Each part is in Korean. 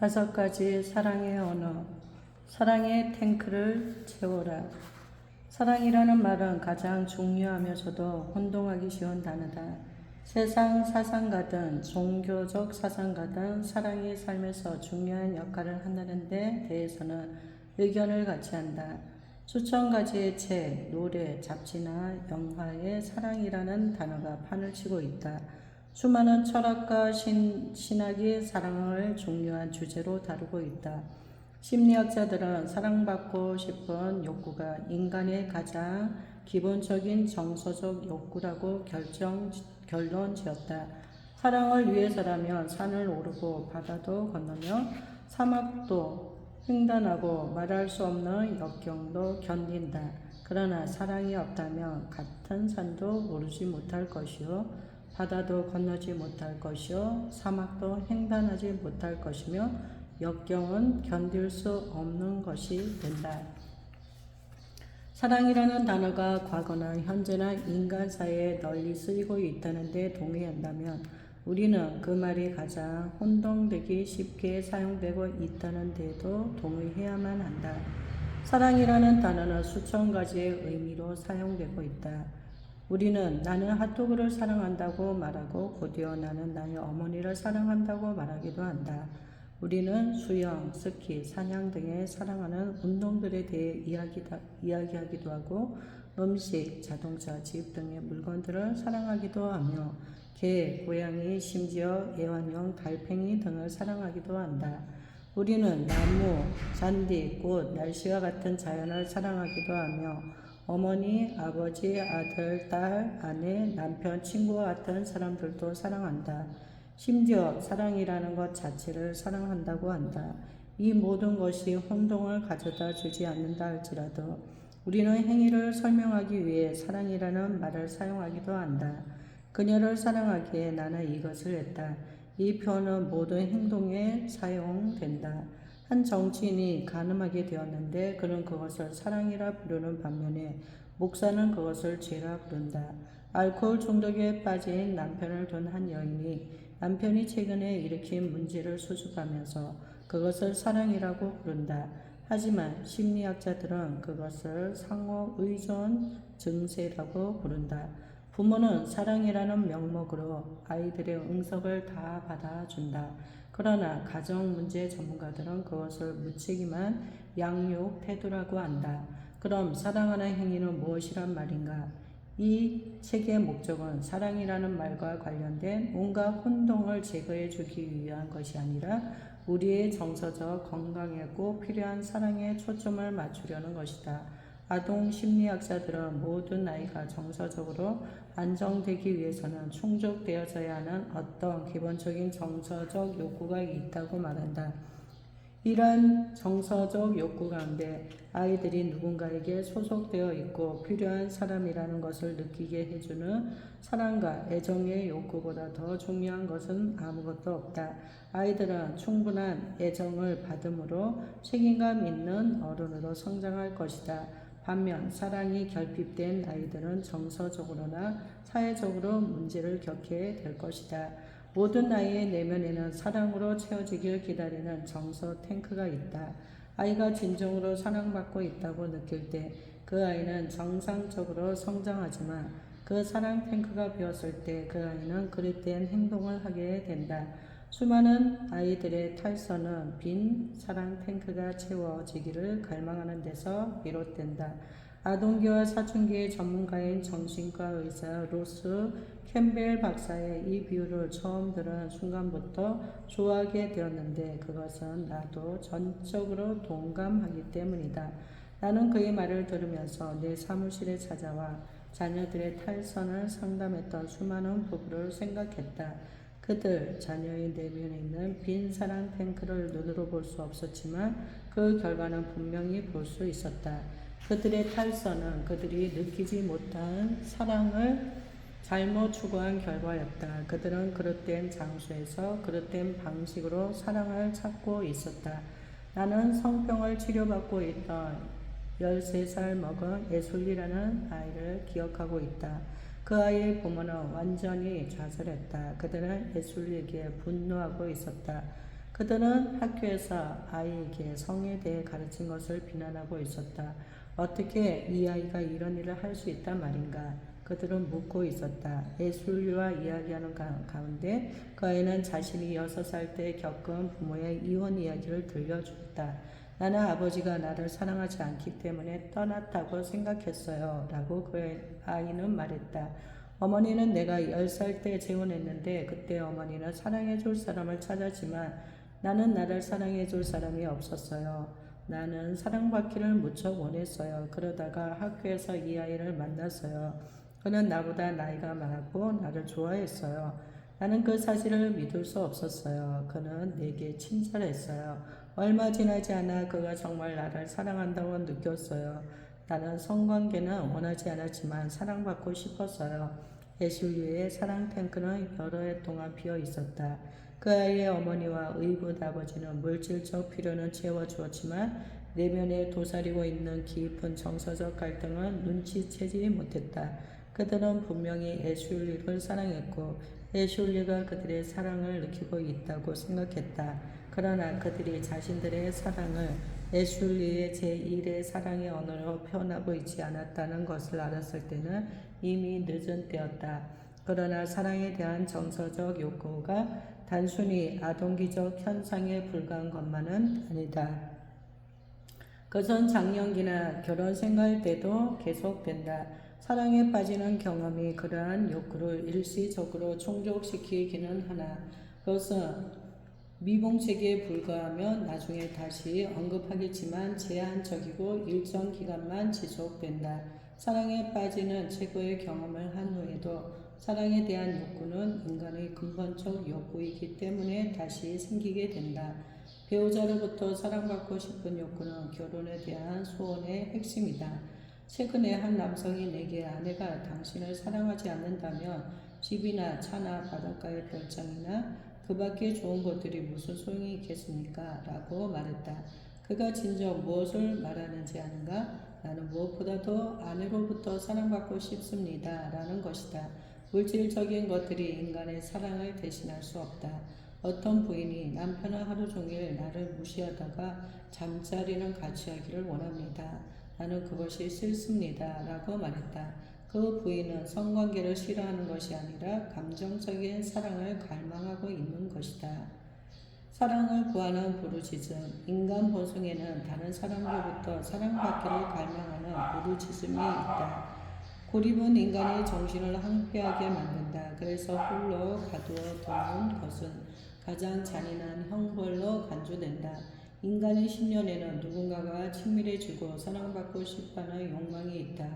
다섯 가지 사랑의 언어. 사랑의 탱크를 채워라. 사랑이라는 말은 가장 중요하면서도 혼동하기 쉬운 단어다. 세상 사상가든 종교적 사상가든 사랑이 삶에서 중요한 역할을 한다는 데 대해서는 의견을 같이 한다. 수천 가지의 책, 노래, 잡지나 영화에 사랑이라는 단어가 판을 치고 있다. 수많은 철학과 신, 신학이 사랑을 중요한 주제로 다루고 있다. 심리학자들은 사랑받고 싶은 욕구가 인간의 가장 기본적인 정서적 욕구라고 결정, 결론 지었다. 사랑을 위해서라면 산을 오르고 바다도 건너며 사막도 횡단하고 말할 수 없는 역경도 견딘다. 그러나 사랑이 없다면 같은 산도 오르지 못할 것이요. 바다도 건너지 못할 것이요. 사막도 횡단하지 못할 것이며 역경은 견딜 수 없는 것이 된다. 사랑이라는 단어가 과거나 현재나 인간 사이에 널리 쓰이고 있다는데 동의한다면 우리는 그 말이 가장 혼동되기 쉽게 사용되고 있다는 데도 동의해야만 한다. 사랑이라는 단어는 수천 가지의 의미로 사용되고 있다. 우리는 나는 핫도그를 사랑한다고 말하고 곧이어 나는 나의 어머니를 사랑한다고 말하기도 한다. 우리는 수영, 스키, 사냥 등의 사랑하는 운동들에 대해 이야기다, 이야기하기도 하고 음식, 자동차, 집 등의 물건들을 사랑하기도 하며 개, 고양이, 심지어 애완용 달팽이 등을 사랑하기도 한다. 우리는 나무, 잔디, 꽃, 날씨와 같은 자연을 사랑하기도 하며 어머니, 아버지, 아들, 딸, 아내, 남편, 친구와 같은 사람들도 사랑한다. 심지어 사랑이라는 것 자체를 사랑한다고 한다. 이 모든 것이 혼동을 가져다 주지 않는다 할지라도 우리는 행위를 설명하기 위해 사랑이라는 말을 사용하기도 한다. 그녀를 사랑하기에 나는 이것을 했다. 이 표현은 모든 행동에 사용된다. 한 정치인이 가늠하게 되었는데 그는 그것을 사랑이라 부르는 반면에 목사는 그것을 죄라 부른다. 알코올 중독에 빠진 남편을 둔 한 여인이 남편이 최근에 일으킨 문제를 수습하면서 그것을 사랑이라고 부른다. 하지만 심리학자들은 그것을 상호 의존 증세라고 부른다. 부모는 사랑이라는 명목으로 아이들의 응석을 다 받아준다. 그러나 가정 문제 전문가들은 그것을 무책임한 양육 태도라고 한다. 그럼 사랑하는 행위는 무엇이란 말인가? 이 책의 목적은 사랑이라는 말과 관련된 온갖 혼동을 제거해 주기 위한 것이 아니라 우리의 정서적 건강에 꼭 필요한 사랑에 초점을 맞추려는 것이다. 아동 심리학자들은 모든 아이가 정서적으로 안정되기 위해서는 충족되어져야 하는 어떤 기본적인 정서적 욕구가 있다고 말한다. 이러한 정서적 욕구 가운데 아이들이 누군가에게 소속되어 있고 필요한 사람이라는 것을 느끼게 해주는 사랑과 애정의 욕구보다 더 중요한 것은 아무것도 없다. 아이들은 충분한 애정을 받음으로 책임감 있는 어른으로 성장할 것이다. 반면 사랑이 결핍된 아이들은 정서적으로나 사회적으로 문제를 겪게 될 것이다. 모든 나이의 내면에는 사랑으로 채워지길 기다리는 정서 탱크가 있다. 아이가 진정으로 사랑받고 있다고 느낄 때 그 아이는 정상적으로 성장하지만 그 사랑 탱크가 비었을 때 그 아이는 그릇된 행동을 하게 된다. 수많은 아이들의 탈선은 빈 사랑 탱크가 채워지기를 갈망하는 데서 비롯된다. 아동계와 사춘기의 전문가인 정신과 의사 로스 캠벨 박사의 이 비유를 처음 들은 순간부터 좋아하게 되었는데 그것은 나도 전적으로 동감하기 때문이다. 나는 그의 말을 들으면서 내 사무실에 찾아와 자녀들의 탈선을 상담했던 수많은 부부를 생각했다. 그들 자녀의 내면에 있는 빈 사랑 탱크를 눈으로 볼 수 없었지만 그 결과는 분명히 볼 수 있었다. 그들의 탈선은 그들이 느끼지 못한 사랑을 잘못 추구한 결과였다. 그들은 그릇된 장소에서 그릇된 방식으로 사랑을 찾고 있었다. 나는 성병을 치료받고 있던 13살 먹은 에솔리라는 아이를 기억하고 있다. 그 아이의 부모는 완전히 좌절했다. 그들은 에솔리에게 분노하고 있었다. 그들은 학교에서 아이에게 성에 대해 가르친 것을 비난하고 있었다. 어떻게 이 아이가 이런 일을 할 수 있단 말인가? 그들은 묻고 있었다. 예술류와 이야기하는 가- 가운데 그 아이는 자신이 여섯 살때 겪은 부모의 이혼 이야기를 들려주었다. 나는 아버지가 나를 사랑하지 않기 때문에 떠났다고 생각했어요. 라고 그 아이는 말했다. 어머니는 내가 열살때 재혼했는데 그때 어머니는 사랑해 줄 사람을 찾았지만 나는 나를 사랑해 줄 사람이 없었어요. 나는 사랑받기를 무척 원했어요. 그러다가 학교에서 이 아이를 만났어요. 그는 나보다 나이가 많았고 나를 좋아했어요. 나는 그 사실을 믿을 수 없었어요. 그는 내게 친절했어요. 얼마 지나지 않아 그가 정말 나를 사랑한다고 느꼈어요. 나는 성관계는 원하지 않았지만 사랑받고 싶었어요. 애슐리의 사랑 탱크는 여러 해 동안 비어 있었다. 그 아이의 어머니와 의붓 아버지는 물질적 필요는 채워주었지만 내면에 도사리고 있는 깊은 정서적 갈등은 눈치채지 못했다. 그들은 분명히 애슐리를 사랑했고 애슐리가 그들의 사랑을 느끼고 있다고 생각했다. 그러나 그들이 자신들의 사랑을 애슐리의 제1의 사랑의 언어로 표현하고 있지 않았다는 것을 알았을 때는 이미 늦은 때였다. 그러나 사랑에 대한 정서적 욕구가 단순히 아동기적 현상에 불과한 것만은 아니다. 그것은 장년기나 결혼 생활 때도 계속된다. 사랑에 빠지는 경험이 그러한 욕구를 일시적으로 충족시키기는 하나 그것은 미봉책에 불과하며 나중에 다시 언급하겠지만 제한적이고 일정 기간만 지속된다. 사랑에 빠지는 최고의 경험을 한 후에도 사랑에 대한 욕구는 인간의 근본적 욕구이기 때문에 다시 생기게 된다. 배우자로부터 사랑받고 싶은 욕구는 결혼에 대한 소원의 핵심이다. 최근에 한 남성이 내게 아내가 당신을 사랑하지 않는다면 집이나 차나 바닷가의 별장이나 그 밖에 좋은 것들이 무슨 소용이 있겠습니까? 라고 말했다. 그가 진정 무엇을 말하는지 아는가? 나는 무엇보다 도 아내로부터 사랑받고 싶습니다. 라는 것이다. 물질적인 것들이 인간의 사랑을 대신할 수 없다. 어떤 부인이 남편은 하루 종일 나를 무시하다가 잠자리는 같이 하기를 원합니다. 나는 그것이 싫습니다. 라고 말했다. 그 부인은 성관계를 싫어하는 것이 아니라 감정적인 사랑을 갈망하고 있는 것이다. 사랑을 구하는 부르짖음. 인간 본성에는 다른 사람으로부터 사랑받기를 갈망하는 부르짖음이 있다. 고립은 인간의 정신을 항폐하게 만든다. 그래서 홀로 가두어 두는 것은 가장 잔인한 형벌로 간주된다. 인간의 심년에는 누군가가 친밀해지고 사랑받고 싶어하는 욕망이 있다.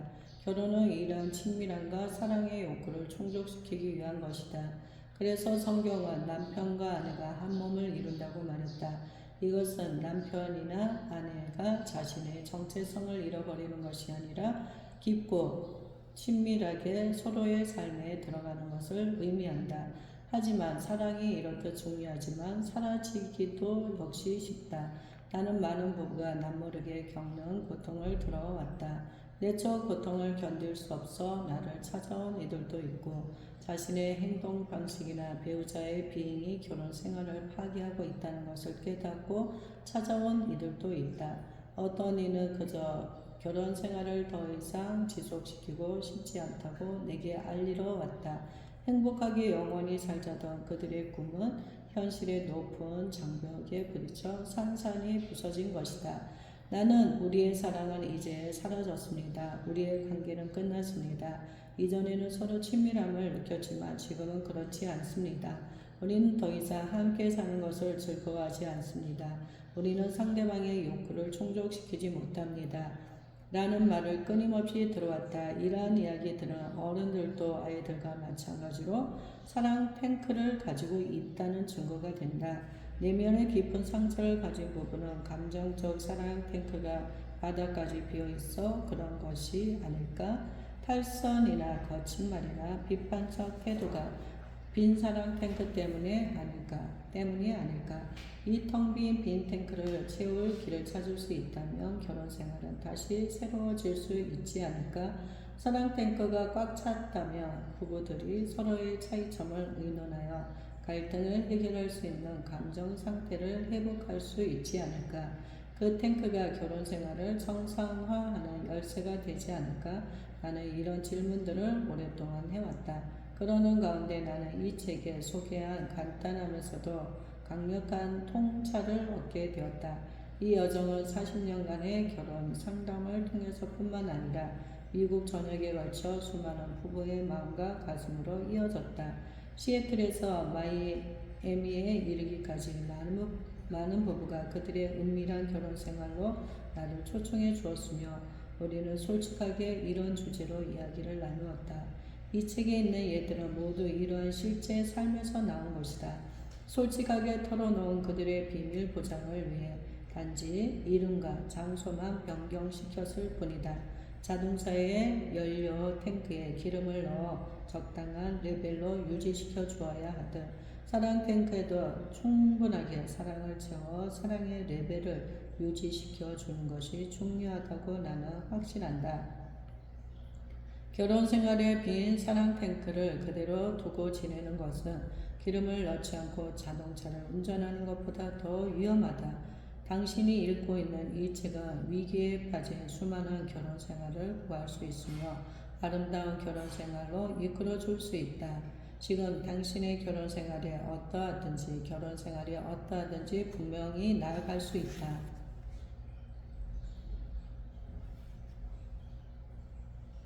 결혼은 이러한 친밀함과 사랑의 욕구를 충족시키기 위한 것이다. 그래서 성경은 남편과 아내가 한 몸을 이룬다고 말했다. 이것은 남편이나 아내가 자신의 정체성을 잃어버리는 것이 아니라 깊고 친밀하게 서로의 삶에 들어가는 것을 의미한다. 하지만 사랑이 이렇듯 중요하지만 사라지기도 역시 쉽다. 나는 많은 부부가 남모르게 겪는 고통을 들어왔다. 내적 고통을 견딜 수 없어 나를 찾아온 이들도 있고 자신의 행동 방식이나 배우자의 비행이 결혼 생활을 파괴하고 있다는 것을 깨닫고 찾아온 이들도 있다. 어떤 이는 그저 결혼 생활을 더 이상 지속시키고 싶지 않다고 내게 알리러 왔다. 행복하게 영원히 살자던 그들의 꿈은 현실의 높은 장벽에 부딪혀 산산이 부서진 것이다. 나는 우리의 사랑은 이제 사라졌습니다. 우리의 관계는 끝났습니다. 이전에는 서로 친밀함을 느꼈지만 지금은 그렇지 않습니다. 우리는 더 이상 함께 사는 것을 즐거워하지 않습니다. 우리는 상대방의 욕구를 충족시키지 못합니다. 라는 말을 끊임없이 들어왔다. 이러한 이야기들은 어른들도 아이들과 마찬가지로 사랑 탱크를 가지고 있다는 증거가 된다. 내면의 깊은 상처를 가진 부분은 감정적 사랑 탱크가 바닥까지 비어 있어 그런 것이 아닐까? 탈선이나 거친 말이나 비판적 태도가 빈 사랑 탱크 때문에 아닐까? 때문이 아닐까? 이 텅 빈 빈 탱크를 채울 길을 찾을 수 있다면 결혼 생활은 다시 새로워질 수 있지 않을까? 사랑 탱크가 꽉 찼다면 부부들이 서로의 차이점을 의논하여 갈등을 해결할 수 있는 감정 상태를 회복할 수 있지 않을까? 그 탱크가 결혼 생활을 정상화하는 열쇠가 되지 않을까? 나는 이런 질문들을 오랫동안 해왔다. 그러는 가운데 나는 이 책에 소개한 간단하면서도 강력한 통찰을 얻게 되었다. 이 여정은 40년간의 결혼 상담을 통해서뿐만 아니라 미국 전역에 걸쳐 수많은 부부의 마음과 가슴으로 이어졌다. 시애틀에서 마이애미에 이르기까지 많은, 많은 부부가 그들의 은밀한 결혼 생활로 나를 초청해 주었으며 우리는 솔직하게 이런 주제로 이야기를 나누었다. 이 책에 있는 예들은 모두 이러한 실제 삶에서 나온 것이다. 솔직하게 털어놓은 그들의 비밀 보장을 위해 단지 이름과 장소만 변경시켰을 뿐이다. 자동차의 연료 탱크에 기름을 넣어 적당한 레벨로 유지시켜 주어야 하듯 사랑 탱크에도 충분하게 사랑을 채워 사랑의 레벨을 유지시켜 주는 것이 중요하다고 나는 확신한다. 결혼 생활에 빈 사랑 탱크를 그대로 두고 지내는 것은 기름을 넣지 않고 자동차를 운전하는 것보다 더 위험하다. 당신이 읽고 있는 이 책은 위기에 빠진 수많은 결혼 생활을 구할 수 있으며 아름다운 결혼 생활로 이끌어 줄 수 있다. 지금 당신의 결혼 생활이 어떠하든지 결혼 생활이 어떠하든지 분명히 나아갈 수 있다.